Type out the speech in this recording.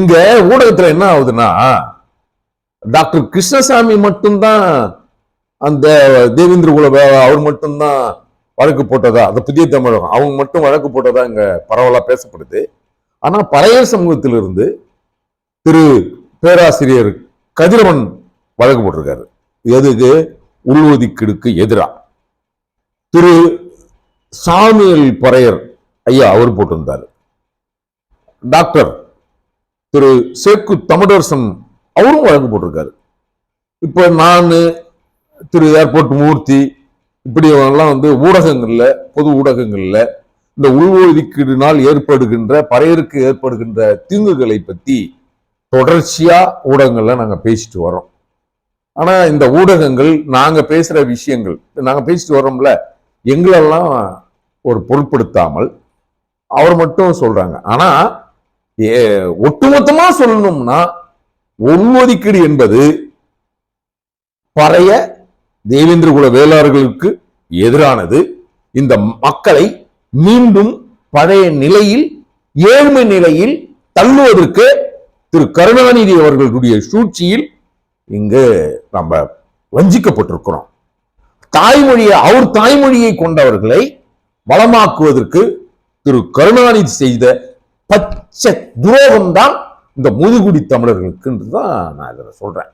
இங்க ஊடகத்துல என்ன ஆகுதுன்னா டாக்டர் கிருஷ்ணசாமி மட்டும்தான் அந்த தேவேந்திர குல அவர் மட்டும்தான் வழக்கு போட்டதா அந்த புதிய தமிழகம் அவங்க மட்டும் வழக்கு போட்டதா இங்க பரவலா பேசப்படுது. ஆனா பழைய சமூகத்திலிருந்து திரு பேராசிரியர் கதிரவன் வழக்கு போட்டிருக்காரு. எதுக்கு உள்ஒதுக்கீடுக்கு எதிரா. திரு சாமியல் பறையர் ஐயா அவர் போட்டிருந்தார். டாக்டர் திரு சேக்கு தமிழரசன் அவரும் வழக்கு போட்டிருக்காரு. இப்போ நான் திரு ஏர்போர்ட் மூர்த்தி இப்படியெல்லாம் வந்து ஊடகங்களில் பொது ஊடகங்களில் இந்த உள்ஒதுக்கீடுனால் ஏற்படுகின்ற பறையருக்கு ஏற்படுகின்ற தீங்குகளை பற்றி தொடர்ச்சியாக ஊடகங்களில் நாங்கள் பேசிட்டு வரோம் ஆனால் இந்த ஊடகங்கள் நாங்கள் பேசுகிற விஷயங்கள் நாங்கள் பேசிட்டு வரோம்ல எங்களெல்லாம் ஒரு பொருட்படுத்தாமல் அவர் மட்டும் சொல்கிறாங்க ஆனால் ஒட்டுமொத்தமா சொல்லணும்னா உள்ஒதுக்கீடு என்பது பழைய தேவேந்திர குல வேளாளர்களுக்கு எதிரானது. இந்த மக்களை மீண்டும் பழைய நிலையில் ஏழ்மை நிலையில் தள்ளுவதற்கு திரு கருணாநிதி அவர்களுடைய சூழ்ச்சியில் இங்கு நம்ம வஞ்சிக்கப்பட்டிருக்கிறோம். தாய்மொழியை அவர் தாய்மொழியை கொண்டவர்களை வளமாக்குவதற்கு திரு கருணாநிதி செய்த பச்சை துரோகம் தான் இந்த முதுகுடி தமிழர்களுக்குன்றது தான் நான் இதில் சொல்கிறேன்